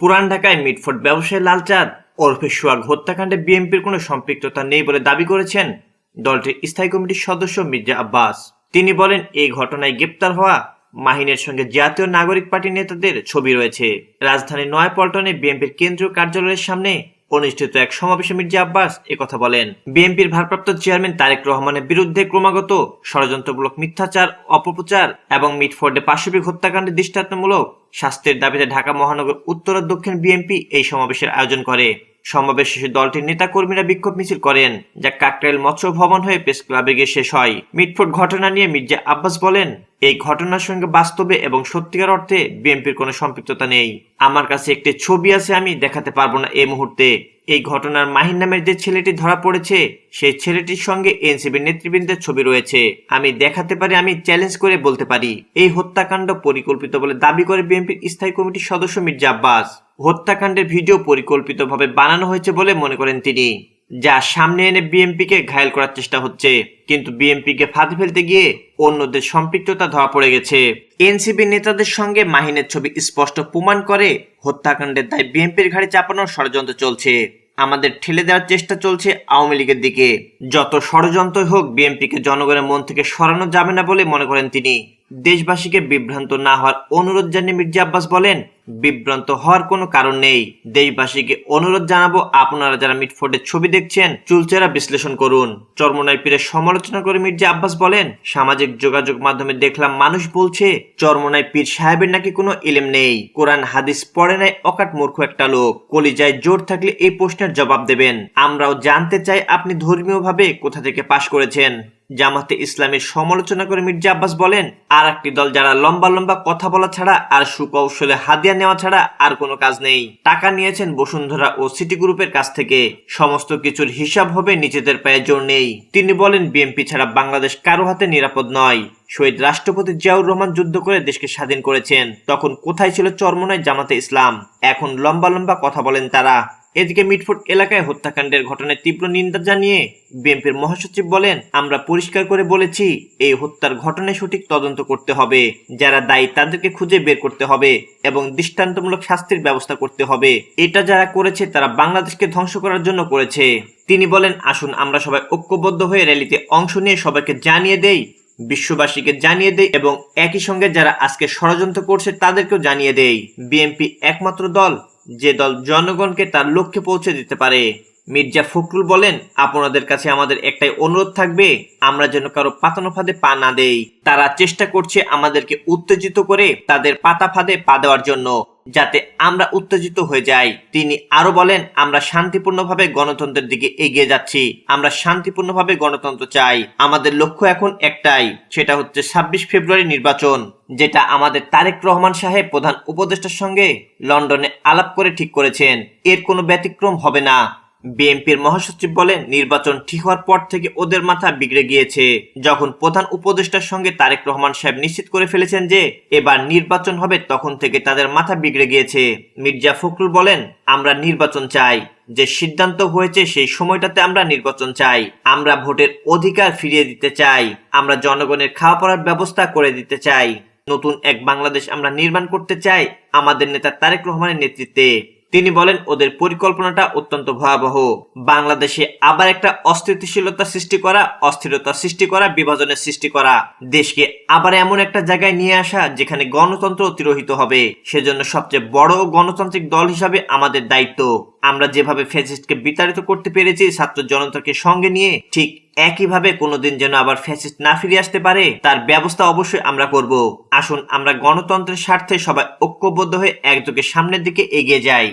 পুরান ঢাকায় মিটফোর্ড ব্যবসায়ী লালচাঁদ ওরফে সোহাগ হত্যাকাণ্ডে বিএনপির কোনো সম্পৃক্ততা নেই বলে দাবি করেছেন দলটির স্থায়ী কমিটির সদস্য মির্জা আব্বাস। তিনি বলেন, এই ঘটনায় গ্রেপ্তার হওয়া মাহিনের সঙ্গে জাতীয় নাগরিক পার্টি নেতাদের ছবি রয়েছে। রাজধানীর নয়াপল্টনে বিএনপির কেন্দ্রীয় কার্যালয়ের সামনে অনুষ্ঠিত এক সমাবেশে মির্জা আব্বাস কথা বলেন। বিএনপির ভারপ্রাপ্ত চেয়ারম্যান তারেক রহমানের বিরুদ্ধে ক্রমাগত ষড়যন্ত্রমূলক মিথ্যাচার, অপপ্রচার এবং মিটফোর্ডে পাশবিক হত্যাকাণ্ডের দৃষ্টান্তমূলক শাস্তির দাবিতে ঢাকা মহানগর উত্তর দক্ষিণ বিএনপি এই সমাবেশের আয়োজন করে। সমাবেশ শেষে দলটির নেতাকর্মীরা বিক্ষোভ মিছিল করেন, যা কাকরাইল মৎস্য ভবন হয়ে প্রেস ক্লাবে গিয়ে শেষ হয়। মিটফোট ঘটনা নিয়ে মির্জা আব্বাস বলেন, এই ঘটনার সঙ্গে বাস্তবে এবং সত্যিকার অর্থে বিএনপির কোনো সম্পৃক্ততা নেই। আমার কাছে একটি ছবি আছে, আমি দেখাতে পারব না এই মুহূর্তে। এই ঘটনার মাহিন নামের যে ছেলেটি ধরা পড়েছে, সেই ছেলেটির সঙ্গে এনসিবির নেতৃবৃন্দের ছবি রয়েছে। আমি দেখাতে পারি, আমি চ্যালেঞ্জ করে বলতে পারি। এই হত্যাকাণ্ড পরিকল্পিত বলে দাবি করে বিএনপির স্থায়ী কমিটির সদস্য মির্জা আব্বাস। হত্যাকাণ্ডের ভিডিও পরিকল্পিতভাবে বানানো হয়েছে বলে মনে করেন তিনি, যা সামনে এনে বিএনপিকে ঘায়েল করার চেষ্টা হচ্ছে। কিন্তু বিএনপিকে ফাঁদ ফেলতে গিয়ে অন্যদের সম্পৃক্ততা ধরা পড়ে গেছে। এনসিবি নেতাদের সঙ্গে মাহিনের ছবি স্পষ্ট প্রমাণ করে হত্যাকাণ্ডের দায় বিএনপির ঘাড়ে চাপানোর ষড়যন্ত্র চলছে। আমাদের ঠেলে দেওয়ার চেষ্টা চলছে আওয়ামী লীগের দিকে। যত ষড়যন্ত্রই হোক, বিএনপিকে জনগণের মন থেকে সরানো যাবে না বলে মনে করেন তিনি। দেশবাসীকে বিভ্রান্ত না হওয়ার অনুরোধ জানিয়ে মির্জা আব্বাস বলেন বিভ্রান্ত হওয়ার কোনো কারণ নেই। দেশবাসীকে অনুরোধ জানাব আপনারা যারা মিটফোর্ডের ছবি দেখছেন, চুলচেরা বিশ্লেষণ করুন। চরমনাই পীরের সমালোচনা করে মির্জা আব্বাস বলেন, সামাজিক যোগাযোগ মাধ্যমে দেখলাম মানুষ বলছে চরমনাই পীর সাহেবের নাকি কোনো ইলেম নেই। কোরআন, হাদিস পড়ে নাই অকাট মূর্খ একটা লোক। কলিজায় জোর থাকলে এই প্রশ্নের জবাব দেবেন। আমরাও জানতে চাই আপনি ধর্মীয়ভাবে কোথা থেকে পাশ করেছেন। জামাতে ইসলামের সমালোচনা করে মির্জা আব্বাস বলেন আর একটি দল যারা লম্বা লম্বা কথা বলা ছাড়া আর সুকৌশলে হাদিয়া নেওয়া ছাড়া আর কোনো কাজ নেই। টাকা নিয়েছেন বসুন্ধরা ও সিটি গ্রুপের কাছ থেকে। সমস্ত কিছুর হিসাব হবে নিজেদের পায়ে জোর নেই। তিনি বলেন, বিএনপি ছাড়া বাংলাদেশ কারও হাতে নিরাপদ নয়। শহীদ রাষ্ট্রপতি জিয়াউর রহমান যুদ্ধ করে দেশকে স্বাধীন করেছেন। তখন কোথায় ছিল চরমনায় জামাতে ইসলাম? এখন লম্বা লম্বা কথা বলেন তারা। এদিকে মিটফোর্ড এলাকায় হত্যাকাণ্ডের ঘটনায় তীব্র নিন্দা জানিয়ে বিএনপির মহাসচিব বলেন, আমরা পরিষ্কার করে বলেছি, এই হত্যার ঘটনায় সঠিক তদন্ত করতে হবে। যারা দায়ী তাদেরকে খুঁজে বের করতে হবে এবং দৃষ্টান্তমূলক শাস্তির ব্যবস্থা করতে হবে। এটা যারা করেছে, তারা বাংলাদেশকে ধ্বংস করার জন্য করেছে। তিনি বলেন, আসুন, আমরা সবাই ঐক্যবদ্ধ হয়ে র্যালিতে অংশ নিয়ে সবাইকে জানিয়ে দেই, বিশ্ববাসীকে জানিয়ে দেয় এবং একই সঙ্গে যারা আজকে ষড়যন্ত্র করছে, তাদেরকেও জানিয়ে দেয় বিএনপি একমাত্র দল যে দল জনগণকে তার লক্ষ্যে পৌঁছে দিতে পারে। মির্জা ফখরুল বলেন, আপনাদের কাছে আমাদের একটাই অনুরোধ থাকবে, আমরা যেন কারও পাতানো ফাঁদে পা না দেই। তারা চেষ্টা করছে আমাদেরকে উত্তেজিত করে তাদের পাতা ফাঁদে পা দেওয়ার জন্য, যাতে আমরা উত্তেজিত হয়ে যাই। তিনি আরও বলেন, আমরা শান্তিপূর্ণভাবে গণতন্ত্রের দিকে এগিয়ে যাচ্ছি। আমরা শান্তিপূর্ণভাবে গণতন্ত্র চাই। আমাদের লক্ষ্য এখন একটাই, সেটা হচ্ছে ছাব্বিশ ফেব্রুয়ারি নির্বাচন, যেটা আমাদের তারেক রহমান সাহেব, প্রধান উপদেষ্টার সঙ্গে লন্ডনে আলাপ করে ঠিক করেছেন। এর কোনো ব্যতিক্রম হবে না। বিএনপির মহাসচিব বলেন, নির্বাচন ঠিক হওয়ার পর থেকে ওদের মাথা বিগড়ে গিয়েছে। যখন প্রধান উপদেষ্টার সঙ্গে তারেক রহমান সাহেব নিশ্চিত করে ফেলেছেন যে, এবার নির্বাচন হবে, তখন থেকে তাদের মাথা বিগড়ে গিয়েছে। মির্জা ফখরুল বলেন, আমরা নির্বাচন চাই। যে সিদ্ধান্ত হয়েছে, সেই সময়টাতে আমরা নির্বাচন চাই। আমরা ভোটের অধিকার ফিরিয়ে দিতে চাই। আমরা জনগণের খাওয়া পড়ার ব্যবস্থা করে দিতে চাই। নতুন এক বাংলাদেশ আমরা নির্মাণ করতে চাই। আমাদের নেতা তারেক রহমানের নেতৃত্বে। তিনি বলেন, ওদের পরিকল্পনাটা অত্যন্ত ভয়াবহ। বাংলাদেশে আবার একটা অস্থিতিশীলতা সৃষ্টি করা, অস্থিরতা সৃষ্টি করা, বিভাজনের সৃষ্টি করা। দেশকে আবার এমন একটা জায়গায় নিয়ে আসা যেখানে গণতন্ত্র অতিরোহিত হবে। সেজন্য সবচেয়ে বড় গণতান্ত্রিক দল হিসাবে আমাদের দায়িত্ব। আমরা যেভাবে ফ্যাসিস্টকে বিতাড়িত করতে পেরেছি, ছাত্র জনতাকে সঙ্গে নিয়ে, ঠিক একইভাবে কোনোদিন যেন আবার ফ্যাসিস্ট না ফিরে আসতে পারে, তার ব্যবস্থা অবশ্যই আমরা করব। আসুন, আমরা গণতন্ত্রের স্বার্থে সবাই ঐক্যবদ্ধ হয়ে একযোগে সামনের দিকে এগিয়ে যাই।